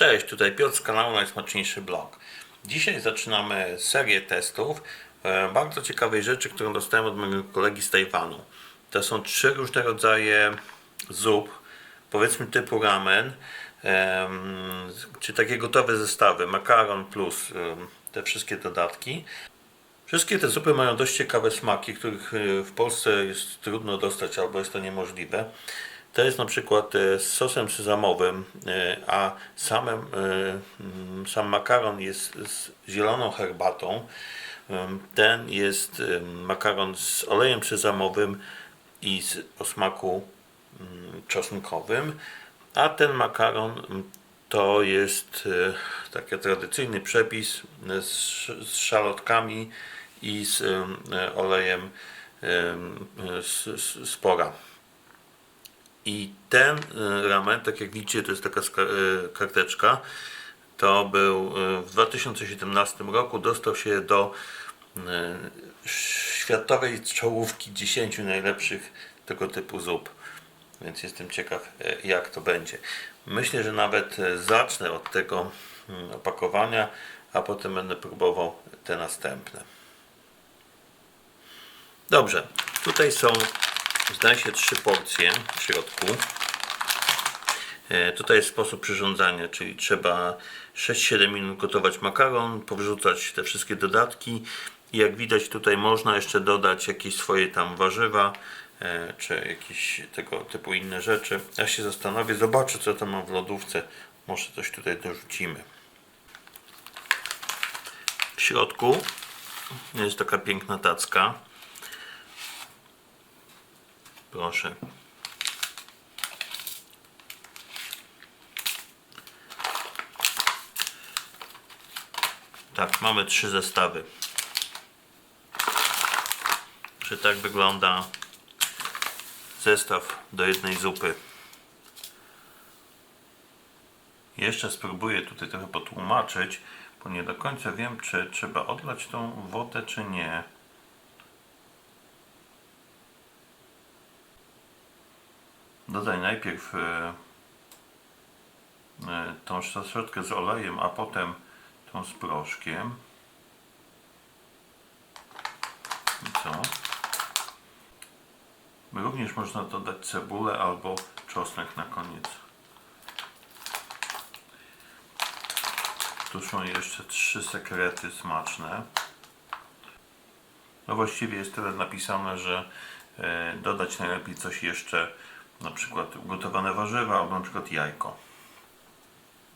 Cześć, tutaj Piotr z kanału Najsmaczniejszy Blog. Dzisiaj zaczynamy serię testów e, bardzo ciekawej rzeczy, którą dostałem od mojego kolegi z Tajwanu. To są trzy różne rodzaje zup, powiedzmy typu ramen, czy takie gotowe zestawy, makaron plus te wszystkie dodatki. Wszystkie te zupy mają dość ciekawe smaki, których e, w Polsce jest trudno dostać albo jest to niemożliwe. To jest na przykład e, z sosem sezamowym, e, a samym, e, mm, sam makaron jest z zieloną herbatą. Ten jest makaron z olejem sezamowym i z, o smaku mm, czosnkowym, a ten makaron to jest taki tradycyjny przepis z, z szalotkami i z em, olejem em, e, z, z, z pora. I ten ramen, tak jak widzicie, to jest taka e, karteczka. To był e, w 2017 roku, dostał się do światowej czołówki 10 najlepszych tego typu zup. Więc jestem ciekaw, jak to będzie. Myślę, że nawet zacznę od tego mm, opakowania, a potem będę próbował te następne. Dobrze, tutaj są, zdaje się, trzy porcje w środku. E, Tutaj jest sposób przyrządzania, czyli trzeba 6-7 minut gotować makaron, powrzucać te wszystkie dodatki i jak widać tutaj można jeszcze dodać jakieś swoje tam warzywa e, czy jakieś tego typu inne rzeczy. Ja się zastanowię, zobaczę co tam mam w lodówce, może coś tutaj dorzucimy. W środku jest taka piękna tacka. Proszę. Tak, mamy trzy zestawy. Że tak wygląda zestaw do jednej zupy. Jeszcze spróbuję tutaj trochę potłumaczyć, bo nie do końca wiem, czy trzeba odlać tą wodę, czy nie. Dodaj najpierw e, e, tą szaszotkę z olejem, a potem tą z proszkiem. I co? Również można dodać cebulę albo czosnek na koniec. Tu są jeszcze trzy sekrety smaczne. No właściwie jest tyle napisane, że e, dodać najlepiej coś jeszcze, na przykład ugotowane warzywa albo na przykład jajko.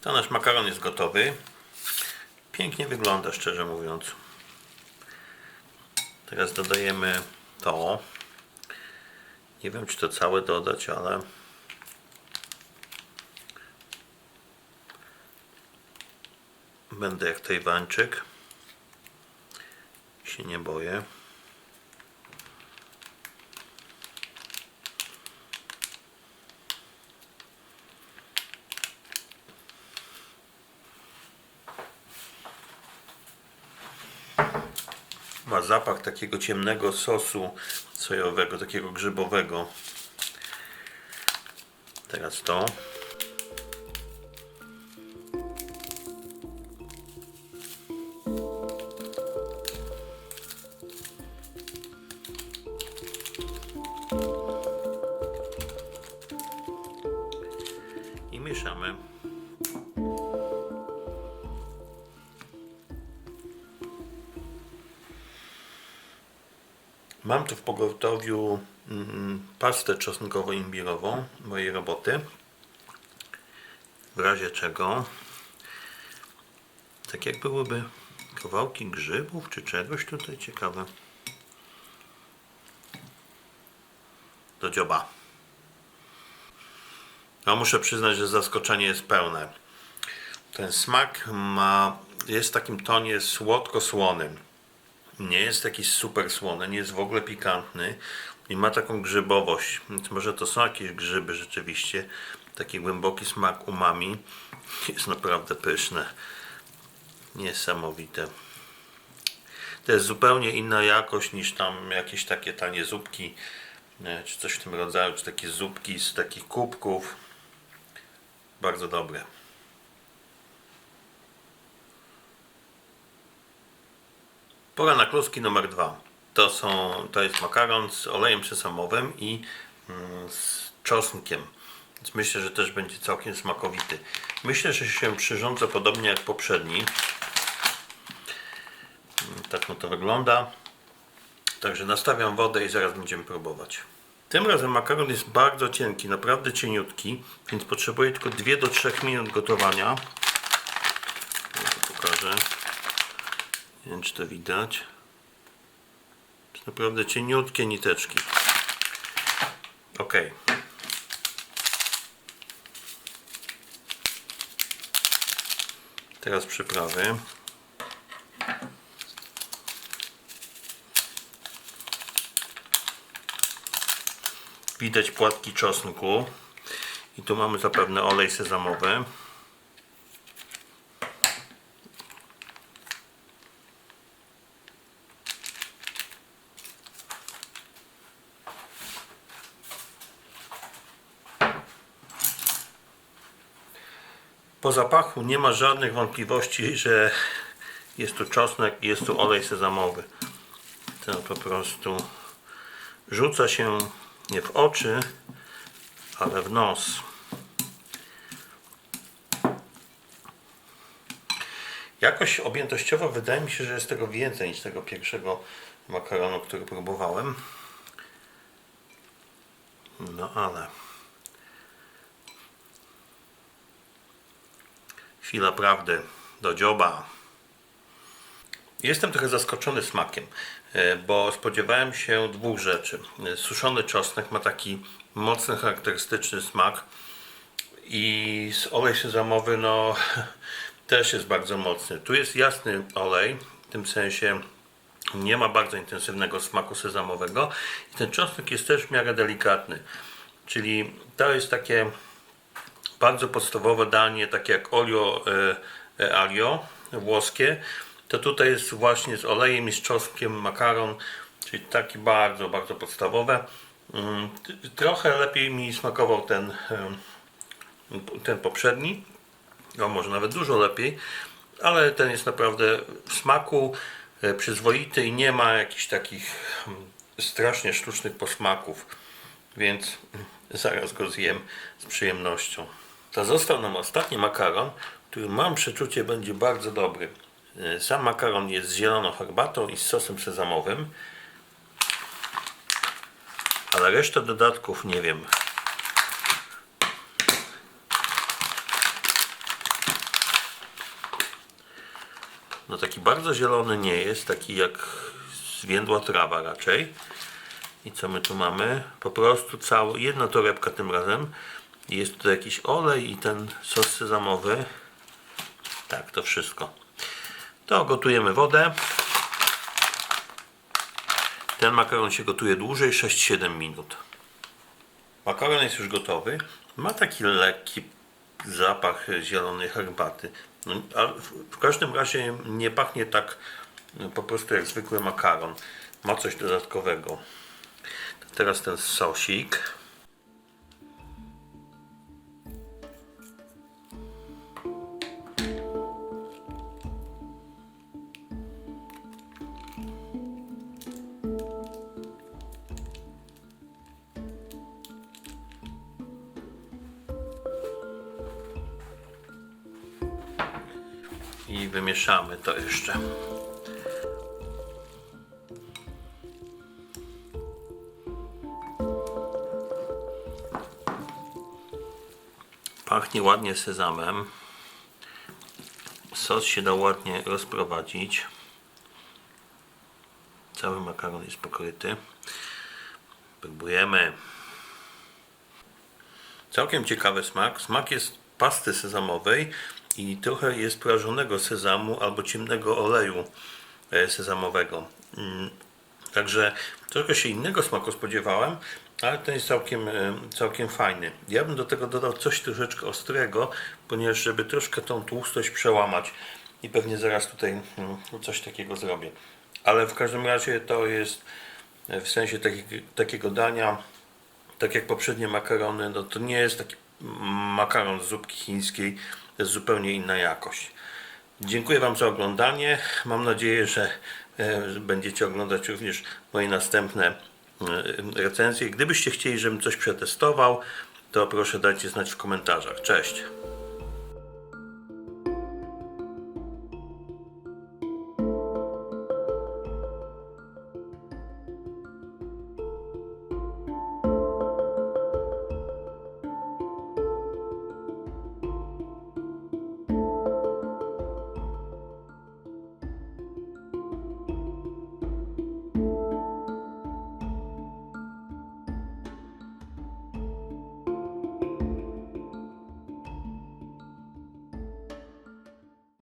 To nasz makaron jest gotowy. Pięknie wygląda, szczerze mówiąc. Teraz dodajemy to. Nie wiem, czy to całe dodać, ale będę jak Tajwańczyk. Się nie boję. Zapach takiego ciemnego sosu sojowego, takiego grzybowego. Teraz to. Mam tu w pogotowiu mm, pastę czosnkowo-imbirową mojej roboty. W razie czego, tak jak byłyby kawałki grzybów czy czegoś tutaj ciekawe. Do dzioba. No muszę przyznać, że zaskoczenie jest pełne. Ten smak ma, jest w takim tonie słodko-słonym nie jest taki super słony, nie jest w ogóle pikantny i ma taką grzybowość. Więc może to są jakieś grzyby rzeczywiście. Taki głęboki smak umami. Jest naprawdę pyszne. Niesamowite. To jest zupełnie inna jakość niż tam jakieś takie tanie zupki, e, czy coś w tym rodzaju, czy takie zupki z takich kubków. Bardzo dobre. Pora na kluski numer dwa. To, są, to jest makaron z olejem sesamowym i mm, z czosnkiem. Więc myślę, że też będzie całkiem smakowity. Myślę, że się przyrządza podobnie jak poprzedni. Mm, Tak no to wygląda. Także nastawiam wodę i zaraz będziemy próbować. Tym razem makaron jest bardzo cienki, naprawdę cieniutki, więc potrzebuję tylko 2 do 3 minut gotowania. Pokażę. Nie wiem, czy to widać. To naprawdę cieniutkie niteczki. Ok. Teraz przyprawy. Widać płatki czosnku. I tu mamy zapewne olej sezamowy. Zapachu nie ma żadnych wątpliwości, że jest tu czosnek i jest tu olej sezamowy. To po prostu rzuca się nie w oczy, ale w nos. Jakoś objętościowo wydaje mi się, że jest tego więcej niż tego pierwszego makaronu, który próbowałem. No ale. Chwila prawdy do dzioba. Jestem trochę zaskoczony smakiem, e, bo spodziewałem się dwóch rzeczy. Suszony czosnek ma taki mocny, charakterystyczny smak i olej sezamowy no też jest bardzo mocny. Tu jest jasny olej, w tym sensie nie ma bardzo intensywnego smaku sezamowego i ten czosnek jest też w miarę delikatny. Czyli to jest takie bardzo podstawowe danie, takie jak olio e, e, alio włoskie, to tutaj jest właśnie z olejem i z czosnkiem makaron, czyli taki bardzo, bardzo podstawowe. Mm, Trochę lepiej mi smakował ten, ten poprzedni, no może nawet dużo lepiej, ale ten jest naprawdę w smaku e, przyzwoity i nie ma jakichś takich mm, strasznie sztucznych posmaków, więc mm, zaraz go zjem z przyjemnością. To został nam ostatni makaron, który mam przeczucie będzie bardzo dobry. E, Sam makaron jest z zieloną herbatą i z sosem sezamowym, ale resztę dodatków nie wiem. No taki bardzo zielony nie jest, taki jak zwiędła trawa raczej. I co my tu mamy? Po prostu cały, jedna torebka tym razem. Jest tu jakiś olej i ten sos sezamowy. Tak, to wszystko. To gotujemy wodę. Ten makaron się gotuje dłużej, 6-7 minut. Makaron jest już gotowy. Ma taki lekki zapach zielonej herbaty. No, a w, w każdym razie nie pachnie tak no, po prostu jak zwykły makaron. Ma coś dodatkowego. Teraz ten sosik. Wymieszamy to jeszcze. Pachnie ładnie sezamem. Sos się da ładnie rozprowadzić. Cały makaron jest pokryty. Próbujemy. Całkiem ciekawy smak. Smak jest pasty sezamowej i trochę jest prażonego sezamu albo ciemnego oleju e, sezamowego. Mm, Także trochę się innego smaku spodziewałem, ale ten jest całkiem, e, całkiem fajny. Ja bym do tego dodał coś troszeczkę ostrego, ponieważ żeby troszkę tą tłustość przełamać i pewnie zaraz tutaj mm, coś takiego zrobię. Ale w każdym razie to jest e, w sensie takiego, takiego dania, tak jak poprzednie makarony, no to nie jest taki makaron z zupki chińskiej, jest zupełnie inna jakość. Dziękuję Wam za oglądanie. Mam nadzieję, że e, będziecie oglądać również moje następne e, recenzje. Gdybyście chcieli, żebym coś przetestował, to proszę dajcie znać w komentarzach. Cześć!